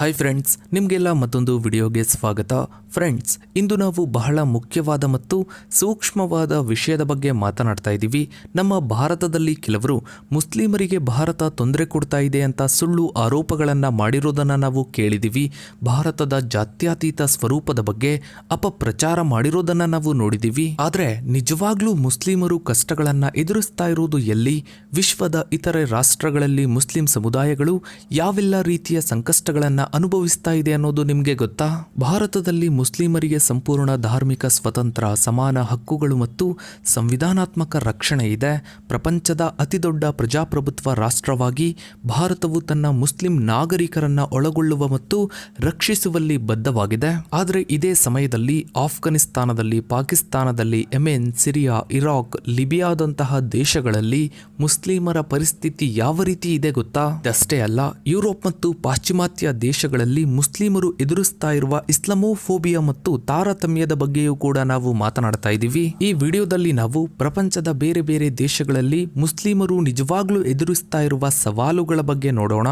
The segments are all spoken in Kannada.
ಹಾಯ್ ಫ್ರೆಂಡ್ಸ್ ನಿಮಗೆಲ್ಲ ಮತ್ತೊಂದು ವಿಡಿಯೋಗೆ ಸ್ವಾಗತ. ಫ್ರೆಂಡ್ಸ್ ಇಂದು ನಾವು ಬಹಳ ಮುಖ್ಯವಾದ ಮತ್ತು ಸೂಕ್ಷ್ಮವಾದ ವಿಷಯದ ಬಗ್ಗೆ ಮಾತನಾಡ್ತಾ ಇದ್ದೀವಿ. ನಮ್ಮ ಭಾರತದಲ್ಲಿ ಕೆಲವರು ಮುಸ್ಲಿಮರಿಗೆ ಭಾರತ ತೊಂದರೆ ಕೊಡ್ತಾ ಇದೆ ಅಂತ ಸುಳ್ಳು ಆರೋಪಗಳನ್ನು ಮಾಡಿರೋದನ್ನು ನಾವು ಕೇಳಿದ್ದೀವಿ. ಭಾರತದ ಜಾತ್ಯತೀತ ಸ್ವರೂಪದ ಬಗ್ಗೆ ಅಪಪ್ರಚಾರ ಮಾಡಿರೋದನ್ನು ನಾವು ನೋಡಿದ್ದೀವಿ. ಆದರೆ ನಿಜವಾಗ್ಲೂ ಮುಸ್ಲಿಮರು ಕಷ್ಟಗಳನ್ನು ಎದುರಿಸ್ತಾ ಇರೋದು ಎಲ್ಲಿ? ವಿಶ್ವದ ಇತರೆ ರಾಷ್ಟ್ರಗಳಲ್ಲಿ ಮುಸ್ಲಿಂ ಸಮುದಾಯಗಳು ಯಾವೆಲ್ಲ ರೀತಿಯ ಸಂಕಷ್ಟಗಳನ್ನು ಅನುಭವಿಸ್ತಾ ಇದೆ ಅನ್ನೋದು ನಿಮಗೆ ಗೊತ್ತಾ? ಭಾರತದಲ್ಲಿ ಮುಸ್ಲಿಮರಿಗೆ ಸಂಪೂರ್ಣ ಧಾರ್ಮಿಕ ಸ್ವತಂತ್ರ, ಸಮಾನ ಹಕ್ಕುಗಳು ಮತ್ತು ಸಂವಿಧಾನಾತ್ಮಕ ರಕ್ಷಣೆ ಇದೆ. ಪ್ರಪಂಚದ ಅತಿದೊಡ್ಡ ಪ್ರಜಾಪ್ರಭುತ್ವ ರಾಷ್ಟ್ರವಾಗಿ ಭಾರತವು ತನ್ನ ಮುಸ್ಲಿಂ ನಾಗರಿಕರನ್ನು ಒಳಗೊಳ್ಳುವ ಮತ್ತು ರಕ್ಷಿಸುವಲ್ಲಿ ಬದ್ಧವಾಗಿದೆ. ಆದರೆ ಇದೇ ಸಮಯದಲ್ಲಿ ಆಫ್ಘಾನಿಸ್ತಾನದಲ್ಲಿ, ಪಾಕಿಸ್ತಾನದಲ್ಲಿ, ಯೆಮೆನ್, ಸಿರಿಯಾ, ಇರಾಕ್, ಲಿಬಿಯಾದಂತಹ ದೇಶಗಳಲ್ಲಿ ಮುಸ್ಲಿಮರ ಪರಿಸ್ಥಿತಿ ಯಾವ ರೀತಿ ಇದೆ ಗೊತ್ತಾ? ಅಷ್ಟೇ ಅಲ್ಲ, ಯುರೋಪ್ ಮತ್ತು ಪಾಶ್ಚಿಮಾತ್ಯ ದೇಶಗಳಲ್ಲಿ ಮುಸ್ಲಿಮರು ಎದುರಿಸ್ತಾ ಇರುವ ಇಸ್ಲಾಮೋಫೋಬಿಯಾ ಮತ್ತು ತಾರತಮ್ಯದ ಬಗ್ಗೆಯೂ ಕೂಡ ನಾವು ಮಾತನಾಡ್ತಾ ಇದ್ದೀವಿ. ಈ ವಿಡಿಯೋದಲ್ಲಿ ನಾವು ಪ್ರಪಂಚದ ಬೇರೆ ಬೇರೆ ದೇಶಗಳಲ್ಲಿ ಮುಸ್ಲಿಮರು ನಿಜವಾಗ್ಲೂ ಎದುರಿಸ್ತಾ ಇರುವ ಸವಾಲುಗಳ ಬಗ್ಗೆ ನೋಡೋಣ.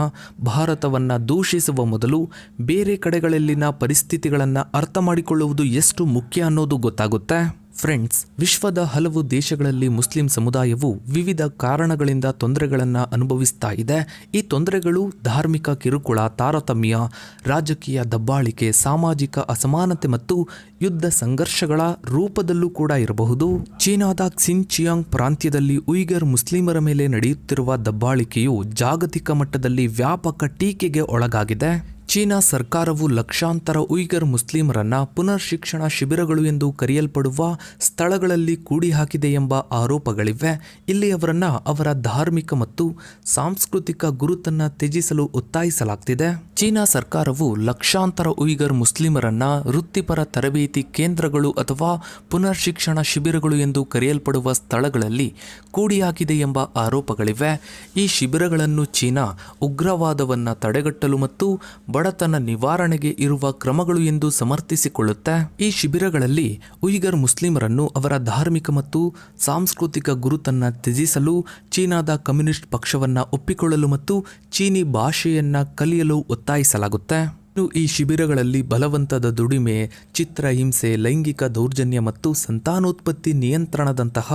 ಭಾರತವನ್ನ ದೂಷಿಸುವ ಮೊದಲು ಬೇರೆ ಕಡೆಗಳಲ್ಲಿನ ಪರಿಸ್ಥಿತಿಗಳನ್ನ ಅರ್ಥ ಮಾಡಿಕೊಳ್ಳುವುದು ಎಷ್ಟು ಮುಖ್ಯ ಅನ್ನೋದು ಗೊತ್ತಾಗುತ್ತೆ. ಫ್ರೆಂಡ್ಸ್ ವಿಶ್ವದ ಹಲವು ದೇಶಗಳಲ್ಲಿ ಮುಸ್ಲಿಂ ಸಮುದಾಯವು ವಿವಿಧ ಕಾರಣಗಳಿಂದ ತೊಂದರೆಗಳನ್ನು ಅನುಭವಿಸ್ತಾ ಇದೆ. ಈ ತೊಂದರೆಗಳು ಧಾರ್ಮಿಕ ಕಿರುಕುಳ, ತಾರತಮ್ಯ, ರಾಜಕೀಯ ದಬ್ಬಾಳಿಕೆ, ಸಾಮಾಜಿಕ ಅಸಮಾನತೆ ಮತ್ತು ಯುದ್ಧ ಸಂಘರ್ಷಗಳ ರೂಪದಲ್ಲೂ ಕೂಡ ಇರಬಹುದು. ಚೀನಾದ ಕ್ಸಿನ್ಚಿಯಾಂಗ್ ಪ್ರಾಂತ್ಯದಲ್ಲಿ ಉಯ್ಗರ್ ಮುಸ್ಲಿಮರ ಮೇಲೆ ನಡೆಯುತ್ತಿರುವ ದಬ್ಬಾಳಿಕೆಯು ಜಾಗತಿಕ ಮಟ್ಟದಲ್ಲಿ ವ್ಯಾಪಕ ಟೀಕೆಗೆ ಒಳಗಾಗಿದೆ. ಚೀನಾ ಸರ್ಕಾರವು ಲಕ್ಷಾಂತರ ಉಯ್ಗರ್ ಮುಸ್ಲಿಮರನ್ನ ಪುನರ್ ಶಿಕ್ಷಣ ಶಿಬಿರಗಳು ಎಂದು ಕರೆಯಲ್ಪಡುವ ಸ್ಥಳಗಳಲ್ಲಿ ಕೂಡಿ ಹಾಕಿದೆ ಎಂಬ ಆರೋಪಗಳಿವೆ. ಇಲ್ಲಿ ಅವರನ್ನ ಅವರ ಧಾರ್ಮಿಕ ಮತ್ತು ಸಾಂಸ್ಕೃತಿಕ ಗುರುತನ್ನ ತ್ಯಜಿಸಲು ಒತ್ತಾಯಿಸಲಾಗ್ತಿದೆ. ಚೀನಾ ಸರ್ಕಾರವು ಲಕ್ಷಾಂತರ ಉಯ್ಗರ್ ಮುಸ್ಲಿಮರನ್ನ ವೃತ್ತಿಪರ ತರಬೇತಿ ಕೇಂದ್ರಗಳು ಅಥವಾ ಪುನರ್ ಶಿಕ್ಷಣ ಶಿಬಿರಗಳು ಎಂದು ಕರೆಯಲ್ಪಡುವ ಸ್ಥಳಗಳಲ್ಲಿ ಕೂಡಿ ಹಾಕಿದೆ ಎಂಬ ಆರೋಪಗಳಿವೆ. ಈ ಶಿಬಿರಗಳನ್ನು ಚೀನಾ ಉಗ್ರವಾದವನ್ನ ತಡೆಗಟ್ಟಲು ಮತ್ತು ಬಡತನ ನಿವಾರಣೆಗೆ ಇರುವ ಕ್ರಮಗಳು ಎಂದು ಸಮರ್ಥಿಸಿಕೊಳ್ಳುತ್ತೆ ಈ ಶಿಬಿರಗಳಲ್ಲಿ ಉಯಿಗರ್ ಮುಸ್ಲಿಮರನ್ನು ಅವರ ಧಾರ್ಮಿಕ ಮತ್ತು ಸಾಂಸ್ಕೃತಿಕ ಗುರುತನ್ನ ತ್ಯಜಿಸಲು, ಚೀನಾದ ಕಮ್ಯುನಿಸ್ಟ್ ಪಕ್ಷವನ್ನ ಒಪ್ಪಿಕೊಳ್ಳಲು ಮತ್ತು ಚೀನಿ ಭಾಷೆಯನ್ನ ಕಲಿಯಲು ಒತ್ತಾಯಿಸಲಾಗುತ್ತೆ. ಇನ್ನು ಈ ಶಿಬಿರಗಳಲ್ಲಿ ಬಲವಂತದ ದುಡಿಮೆ ಚಿತ್ರಹಿಂಸೆ ಲೈಂಗಿಕ ದೌರ್ಜನ್ಯ ಮತ್ತು ಸಂತಾನೋತ್ಪತ್ತಿ ನಿಯಂತ್ರಣದಂತಹ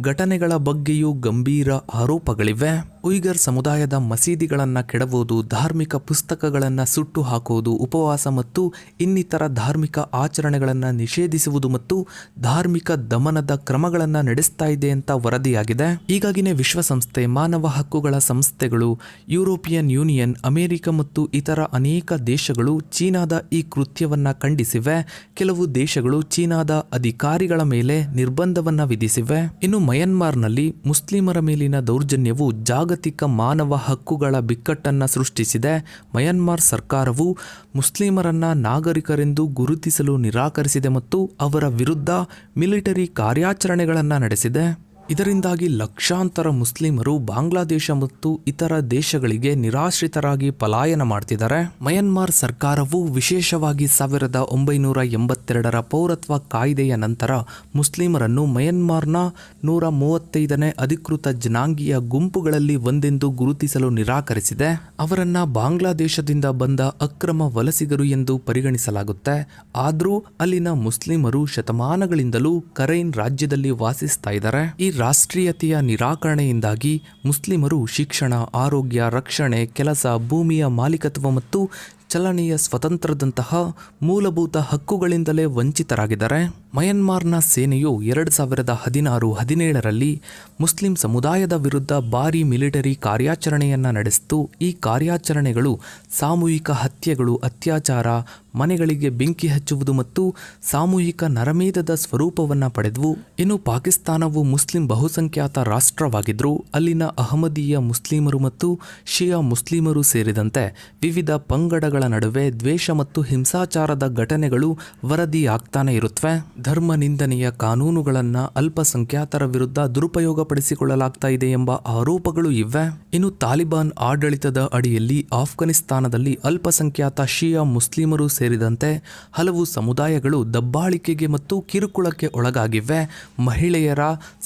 ಘಟನೆಗಳ ಬಗ್ಗೆಯೂ ಗಂಭೀರ ಆರೋಪಗಳಿವೆ. ಉಯ್ಗರ್ ಸಮುದಾಯದ ಮಸೀದಿಗಳನ್ನು ಕೆಡವೋದು, ಧಾರ್ಮಿಕ ಪುಸ್ತಕಗಳನ್ನು ಸುಟ್ಟು ಹಾಕುವುದು ಉಪವಾಸ ಮತ್ತು ಇನ್ನಿತರ ಧಾರ್ಮಿಕ ಆಚರಣೆಗಳನ್ನು ನಿಷೇಧಿಸುವುದು ಮತ್ತು ಧಾರ್ಮಿಕ ದಮನದ ಕ್ರಮಗಳನ್ನು ನಡೆಸ್ತಾ ಇದೆ ಅಂತ ವರದಿಯಾಗಿದೆ. ಹೀಗಾಗಿನೇ ವಿಶ್ವಸಂಸ್ಥೆ, ಮಾನವ ಹಕ್ಕುಗಳ ಸಂಸ್ಥೆಗಳು, ಯುರೋಪಿಯನ್ ಯೂನಿಯನ್, ಅಮೆರಿಕ ಮತ್ತು ಇತರ ಅನೇಕ ದೇಶಗಳು ಚೀನಾದ ಈ ಕೃತ್ಯವನ್ನು ಖಂಡಿಸಿವೆ. ಕೆಲವು ದೇಶಗಳು ಚೀನಾದ ಅಧಿಕಾರಿಗಳ ಮೇಲೆ ನಿರ್ಬಂಧವನ್ನು ವಿಧಿಸಿವೆ. ಇನ್ನು ಮಯನ್ಮಾರ್ನಲ್ಲಿ ಮುಸ್ಲಿಮರ ಮೇಲಿನ ದೌರ್ಜನ್ಯವು ಜಾಗತಿಕ ಮಾನವ ಹಕ್ಕುಗಳ ಬಿಕ್ಕಟ್ಟನ್ನ ಸೃಷ್ಟಿಸಿದೆ. ಮಯನ್ಮಾರ್ ಸರ್ಕಾರವು ಮುಸ್ಲಿಮರನ್ನ ನಾಗರಿಕರೆಂದು ಗುರುತಿಸಲು ನಿರಾಕರಿಸಿದೆ ಮತ್ತು ಅವರ ವಿರುದ್ಧ ಮಿಲಿಟರಿ ಕಾರ್ಯಾಚರಣೆಗಳನ್ನು ನಡೆಸಿದೆ. ಇದರಿಂದಾಗಿ ಲಕ್ಷಾಂತರ ಮುಸ್ಲಿಮರು ಬಾಂಗ್ಲಾದೇಶ ಮತ್ತು ಇತರ ದೇಶಗಳಿಗೆ ನಿರಾಶ್ರಿತರಾಗಿ ಪಲಾಯನ ಮಾಡ್ತಿದ್ದಾರೆ. ಮಯನ್ಮಾರ್ ಸರ್ಕಾರವು ವಿಶೇಷವಾಗಿ ಸಾವಿರದ ಒಂಬೈನೂರ ಎಂಬತ್ತೆರಡರ ಪೌರತ್ವ ಕಾಯ್ದೆಯ ನಂತರ ಮುಸ್ಲಿಮರನ್ನು ಮಯನ್ಮಾರ್ನ ನೂರ ಮೂವತ್ತೈದನೇ ಅಧಿಕೃತ ಜನಾಂಗೀಯ ಗುಂಪುಗಳಲ್ಲಿ ಒಂದೆಂದು ಗುರುತಿಸಲು ನಿರಾಕರಿಸಿದೆ. ಅವರನ್ನ ಬಾಂಗ್ಲಾದೇಶದಿಂದ ಬಂದ ಅಕ್ರಮ ವಲಸಿಗರು ಎಂದು ಪರಿಗಣಿಸಲಾಗುತ್ತೆ. ಆದರೂ ಅಲ್ಲಿನ ಮುಸ್ಲಿಮರು ಶತಮಾನಗಳಿಂದಲೂ ಕರೈನ್ ರಾಜ್ಯದಲ್ಲಿ ವಾಸಿಸ್ತಾ ಇದ್ದಾರೆ. ಈ ರಾಷ್ಟ್ರೀಯತೆಯ ನಿರಾಕರಣೆಯಿಂದಾಗಿ ಮುಸ್ಲಿಮರು ಶಿಕ್ಷಣ, ಆರೋಗ್ಯ, ರಕ್ಷಣೆ, ಕೆಲಸ, ಭೂಮಿಯ ಮಾಲೀಕತ್ವ ಮತ್ತು ಚಲನೆಯ ಸ್ವತಂತ್ರದಂತಹ ಮೂಲಭೂತ ಹಕ್ಕುಗಳಿಂದಲೇ ವಂಚಿತರಾಗಿದ್ದಾರೆ. ಮಯನ್ಮಾರ್ನ ಸೇನೆಯು ಎರಡು ಸಾವಿರದ ಹದಿನಾರು ಹದಿನೇಳರಲ್ಲಿ ಮುಸ್ಲಿಂ ಸಮುದಾಯದ ವಿರುದ್ಧ ಭಾರಿ ಮಿಲಿಟರಿ ಕಾರ್ಯಾಚರಣೆಯನ್ನು ನಡೆಸಿತು. ಈ ಕಾರ್ಯಾಚರಣೆಗಳು ಸಾಮೂಹಿಕ ಹತ್ಯೆಗಳು, ಅತ್ಯಾಚಾರ, ಮನೆಗಳಿಗೆ ಬೆಂಕಿ ಹಚ್ಚುವುದು ಮತ್ತು ಸಾಮೂಹಿಕ ನರಮೇಧದ ಸ್ವರೂಪವನ್ನು ಪಡೆದವು. ಇನ್ನು ಪಾಕಿಸ್ತಾನವು ಮುಸ್ಲಿಂ ಬಹುಸಂಖ್ಯಾತ ರಾಷ್ಟ್ರವಾಗಿದ್ದರು ಅಲ್ಲಿನ ಅಹಮದೀಯ ಮುಸ್ಲಿಮರು ಮತ್ತು ಶಿಯಾ ಮುಸ್ಲಿಮರು ಸೇರಿದಂತೆ ವಿವಿಧ ಪಂಗಡಗಳ ನಡುವೆ ದ್ವೇಷ ಮತ್ತು ಹಿಂಸಾಚಾರದ ಘಟನೆಗಳು ವರದಿಯಾಗ್ತಾನೆ ಇರುತ್ತವೆ ಧರ್ಮ ನಿಂದನೆಯ ಕಾನೂನುಗಳನ್ನು ಅಲ್ಪಸಂಖ್ಯಾತರ ವಿರುದ್ಧ ದುರುಪಯೋಗಪಡಿಸಿಕೊಳ್ಳಲಾಗ್ತಾ ಇದೆ ಎಂಬ ಆರೋಪಗಳು ಇವೆ. ಇನ್ನು ತಾಲಿಬಾನ್ ಆಡಳಿತದ ಅಡಿಯಲ್ಲಿ ಆಫ್ಘಾನಿಸ್ತಾನದಲ್ಲಿ ಅಲ್ಪಸಂಖ್ಯಾತ ಶಿಯಾ ಮುಸ್ಲಿಮರು ಸೇರಿದಂತೆ ಹಲವು ಸಮುದಾಯಗಳು ದಬ್ಬಾಳಿಕೆಗೆ ಮತ್ತು ಕಿರುಕುಳಕ್ಕೆ ಒಳಗಾಗಿವೆ. ಮಹಿಳೆಯರ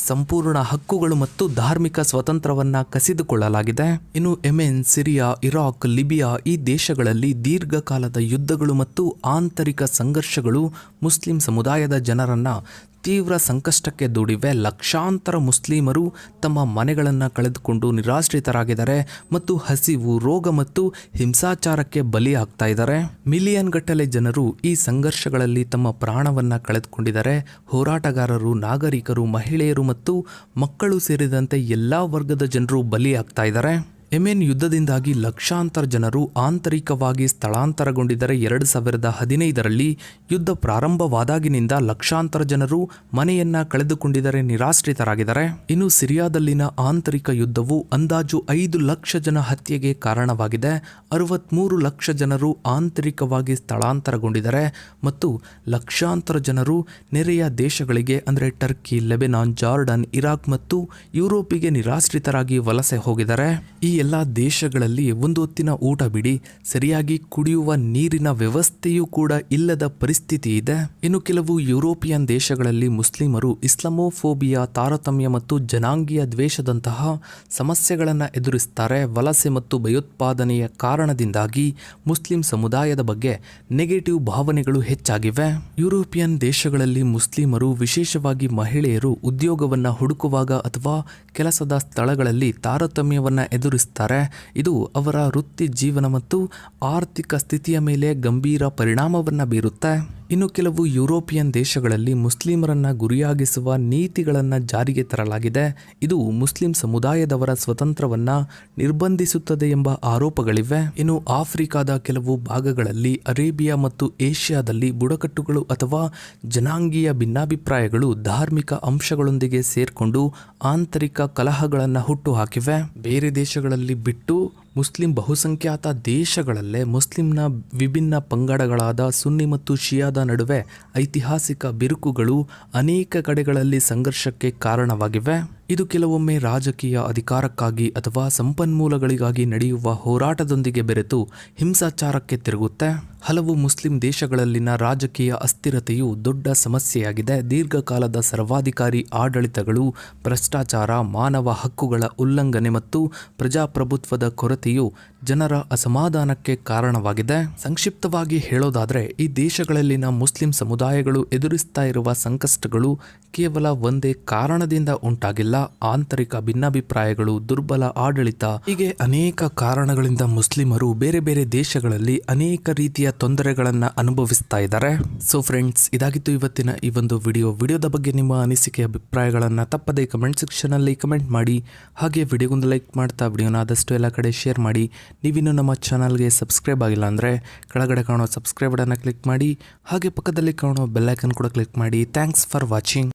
ಸಂಪೂರ್ಣ ಹಕ್ಕುಗಳು ಮತ್ತು ಧಾರ್ಮಿಕ ಸ್ವತಂತ್ರವನ್ನು ಕಸಿದುಕೊಳ್ಳಲಾಗಿದೆ. ಇನ್ನು ಎಮೆನ್ ಸಿರಿಯಾ, ಇರಾಕ್, ಲಿಬಿಯಾ ಈ ದೇಶಗಳಲ್ಲಿ ದೀರ್ಘಕಾಲದ ಯುದ್ಧಗಳು ಮತ್ತು ಆಂತರಿಕ ಸಂಘರ್ಷಗಳು ಮುಸ್ಲಿಂ ಸಮುದಾಯದ ಜನರನ್ನ ತೀವ್ರ ಸಂಕಷ್ಟಕ್ಕೆ ದೂಡಿವೆ. ಲಕ್ಷಾಂತರ ಮುಸ್ಲಿಮರು ತಮ್ಮ ಮನೆಗಳನ್ನು ಕಳೆದುಕೊಂಡು ನಿರಾಶ್ರಿತರಾಗಿದ್ದಾರೆ ಮತ್ತು ಹಸಿವು, ರೋಗ ಮತ್ತು ಹಿಂಸಾಚಾರಕ್ಕೆ ಬಲಿಯಾಗ್ತಾ ಇದ್ದಾರೆ. ಮಿಲಿಯನ್ ಗಟ್ಟಲೆ ಜನರು ಈ ಸಂಘರ್ಷಗಳಲ್ಲಿ ತಮ್ಮ ಪ್ರಾಣವನ್ನು ಕಳೆದುಕೊಂಡಿದ್ದಾರೆ. ಹೋರಾಟಗಾರರು, ನಾಗರಿಕರು, ಮಹಿಳೆಯರು ಮತ್ತು ಮಕ್ಕಳು ಸೇರಿದಂತೆ ಎಲ್ಲ ವರ್ಗದ ಜನರು ಬಲಿಯಾಗ್ತಾ ಇದ್ದಾರೆ. ಯೆಮೆನ್ ಯುದ್ಧದಿಂದಾಗಿ ಲಕ್ಷಾಂತರ ಜನರು ಆಂತರಿಕವಾಗಿ ಸ್ಥಳಾಂತರಗೊಂಡಿದ್ದರೆ ಎರಡು ಸಾವಿರದ ಹದಿನೈದರಲ್ಲಿ ಯುದ್ಧ ಪ್ರಾರಂಭವಾದಾಗಿನಿಂದ ಲಕ್ಷಾಂತರ ಜನರು ಮನೆಯನ್ನ ಕಳೆದುಕೊಂಡಿದ್ದರೆ ನಿರಾಶ್ರಿತರಾಗಿದ್ದಾರೆ. ಇನ್ನು ಸಿರಿಯಾದಲ್ಲಿನ ಆಂತರಿಕ ಯುದ್ಧವು ಅಂದಾಜು ಐದು ಲಕ್ಷ ಜನ ಹತ್ಯೆಗೆ ಕಾರಣವಾಗಿದೆ. ಅರವತ್ಮೂರು ಲಕ್ಷ ಜನರು ಆಂತರಿಕವಾಗಿ ಸ್ಥಳಾಂತರಗೊಂಡಿದ್ದಾರೆ ಮತ್ತು ಲಕ್ಷಾಂತರ ಜನರು ನೆರೆಯ ದೇಶಗಳಿಗೆ, ಅಂದರೆ ಟರ್ಕಿ, ಲೆಬೆನಾನ್, ಜಾರ್ಡನ್, ಇರಾಕ್ ಮತ್ತು ಯುರೋಪಿಗೆ ನಿರಾಶ್ರಿತರಾಗಿ ವಲಸೆ ಹೋಗಿದ್ದಾರೆ. ಈ ಎಲ್ಲ ದೇಶಗಳಲ್ಲಿ ಒಂದು ಹೊತ್ತಿನ ಊಟ ಬಿಡಿ, ಸರಿಯಾಗಿ ಕುಡಿಯುವ ನೀರಿನ ವ್ಯವಸ್ಥೆಯೂ ಕೂಡ ಇಲ್ಲದ ಪರಿಸ್ಥಿತಿ ಇದೆ. ಇನ್ನು ಕೆಲವು ಯುರೋಪಿಯನ್ ದೇಶಗಳಲ್ಲಿ ಮುಸ್ಲಿಮರು ಇಸ್ಲಾಮೋಫೋಬಿಯಾ, ತಾರತಮ್ಯ ಮತ್ತು ಜನಾಂಗೀಯ ದ್ವೇಷದಂತಹ ಸಮಸ್ಯೆಗಳನ್ನು ಎದುರಿಸ್ತಾರೆ. ವಲಸೆ ಮತ್ತು ಭಯೋತ್ಪಾದನೆಯ ಕಾರಣದಿಂದಾಗಿ ಮುಸ್ಲಿಂ ಸಮುದಾಯದ ಬಗ್ಗೆ ನೆಗೆಟಿವ್ ಭಾವನೆಗಳು ಹೆಚ್ಚಾಗಿವೆ. ಯುರೋಪಿಯನ್ ದೇಶಗಳಲ್ಲಿ ಮುಸ್ಲಿಮರು ವಿಶೇಷವಾಗಿ ಮಹಿಳೆಯರು ಉದ್ಯೋಗವನ್ನು ಹುಡುಕುವಾಗ ಅಥವಾ ಕೆಲಸದ ಸ್ಥಳಗಳಲ್ಲಿ ತಾರತಮ್ಯವನ್ನು ಎದುರಿಸ್ತಾರೆ. ಇದು ಅವರ ವೃತ್ತಿ ಜೀವನ ಮತ್ತು ಆರ್ಥಿಕ ಸ್ಥಿತಿಯ ಮೇಲೆ ಗಂಭೀರ ಪರಿಣಾಮವನ್ನು ಬೀರುತ್ತೆ. ಇನ್ನು ಕೆಲವು ಯುರೋಪಿಯನ್ ದೇಶಗಳಲ್ಲಿ ಮುಸ್ಲಿಮರನ್ನ ಗುರಿಯಾಗಿಸುವ ನೀತಿಗಳನ್ನು ಜಾರಿಗೆ ತರಲಾಗಿದೆ. ಇದು ಮುಸ್ಲಿಂ ಸಮುದಾಯದವರ ಸ್ವತಂತ್ರವನ್ನ ನಿರ್ಬಂಧಿಸುತ್ತದೆ ಎಂಬ ಆರೋಪಗಳಿವೆ. ಇನ್ನು ಆಫ್ರಿಕಾದ ಕೆಲವು ಭಾಗಗಳಲ್ಲಿ, ಅರೇಬಿಯಾ ಮತ್ತು ಏಷ್ಯಾದಲ್ಲಿ ಬುಡಕಟ್ಟುಗಳು ಅಥವಾ ಜನಾಂಗೀಯ ಭಿನ್ನಾಭಿಪ್ರಾಯಗಳು ಧಾರ್ಮಿಕ ಅಂಶಗಳೊಂದಿಗೆ ಸೇರಿಕೊಂಡು ಆಂತರಿಕ ಕಲಹಗಳನ್ನು ಹುಟ್ಟುಹಾಕಿವೆ ಬೇರೆ ದೇಶಗಳಲ್ಲಿ ಬಿಟ್ಟು ಮುಸ್ಲಿಂ ಬಹುಸಂಖ್ಯಾತ ದೇಶಗಳಲ್ಲೇ ಮುಸ್ಲಿಂನ ವಿಭಿನ್ನ ಪಂಗಡಗಳಾದ ಸುನ್ನಿ ಮತ್ತು ಶಿಯಾದ ನಡುವೆ ಐತಿಹಾಸಿಕ ಬಿರುಕುಗಳು ಅನೇಕ ಕಡೆಗಳಲ್ಲಿ ಸಂಘರ್ಷಕ್ಕೆ ಕಾರಣವಾಗಿವೆ. ಇದು ಕೆಲವೊಮ್ಮೆ ರಾಜಕೀಯ ಅಧಿಕಾರಕ್ಕಾಗಿ ಅಥವಾ ಸಂಪನ್ಮೂಲಗಳಿಗಾಗಿ ನಡೆಯುವ ಹೋರಾಟದೊಂದಿಗೆ ಬೆರೆತು ಹಿಂಸಾಚಾರಕ್ಕೆ ತಿರುಗುತ್ತೆ. ಹಲವು ಮುಸ್ಲಿಂ ದೇಶಗಳಲ್ಲಿನ ರಾಜಕೀಯ ಅಸ್ಥಿರತೆಯು ದೊಡ್ಡ ಸಮಸ್ಯೆಯಾಗಿದೆ. ದೀರ್ಘಕಾಲದ ಸರ್ವಾಧಿಕಾರಿ ಆಡಳಿತಗಳು, ಭ್ರಷ್ಟಾಚಾರ, ಮಾನವ ಹಕ್ಕುಗಳ ಉಲ್ಲಂಘನೆ ಮತ್ತು ಪ್ರಜಾಪ್ರಭುತ್ವದ ಕೊರತೆಯು ಜನರ ಅಸಮಾಧಾನಕ್ಕೆ ಕಾರಣವಾಗಿದೆ. ಸಂಕ್ಷಿಪ್ತವಾಗಿ ಹೇಳೋದಾದರೆ, ಈ ದೇಶಗಳಲ್ಲಿನ ಮುಸ್ಲಿಂ ಸಮುದಾಯಗಳು ಎದುರಿಸ್ತಾ ಇರುವ ಸಂಕಷ್ಟಗಳು ಕೇವಲ ಒಂದೇ ಕಾರಣದಿಂದ ಉಂಟಾಗಿಲ್ಲ. ಆಂತರಿಕ ಭಿನ್ನಾಭಿಪ್ರಾಯಗಳು, ದುರ್ಬಲ ಆಡಳಿತ. ಹೀಗೆ ಅನೇಕ ಕಾರಣಗಳಿಂದ ಮುಸ್ಲಿಮರು ಬೇರೆ ಬೇರೆ ದೇಶಗಳಲ್ಲಿ ಅನೇಕ ರೀತಿಯ ತೊಂದರೆಗಳನ್ನ ಅನುಭವಿಸ್ತಾ ಇದ್ದಾರೆ. ಸೊ ಫ್ರೆಂಡ್ಸ್ ಇದಾಗಿತ್ತು ಇವತ್ತಿನ ಈ ಒಂದು ವಿಡಿಯೋ. ವಿಡಿಯೋದ ಬಗ್ಗೆ ನಿಮ್ಮ ಅನಿಸಿಕೆ, ಅಭಿಪ್ರಾಯಗಳನ್ನು ತಪ್ಪದೇ ಕಮೆಂಟ್ ಸೆಕ್ಷನಲ್ಲಿ ಕಮೆಂಟ್ ಮಾಡಿ. ಹಾಗೆ ವಿಡಿಯೋಗೊಂದು ಲೈಕ್ ಮಾಡ್ತಾ ವಿಡಿಯೋನ ಆದಷ್ಟು ಎಲ್ಲ ಕಡೆ ಶೇರ್ ಮಾಡಿ. ನೀವಿನ್ನು ನಮ್ಮ ಚಾನಲ್ಗೆ ಸಬ್ಸ್ಕ್ರೈಬ್ ಆಗಿಲ್ಲ ಅಂದರೆ ಕೆಳಗಡೆ ಕಾಣೋ ಸಬ್ಸ್ಕ್ರೈಬ್ ಕ್ಲಿಕ್ ಮಾಡಿ. ಹಾಗೆ ಪಕ್ಕದಲ್ಲಿ ಕಾಣೋ ಬೆಲ್ಲೈಕನ್ ಕೂಡ ಕ್ಲಿಕ್ ಮಾಡಿ. Thanks for watching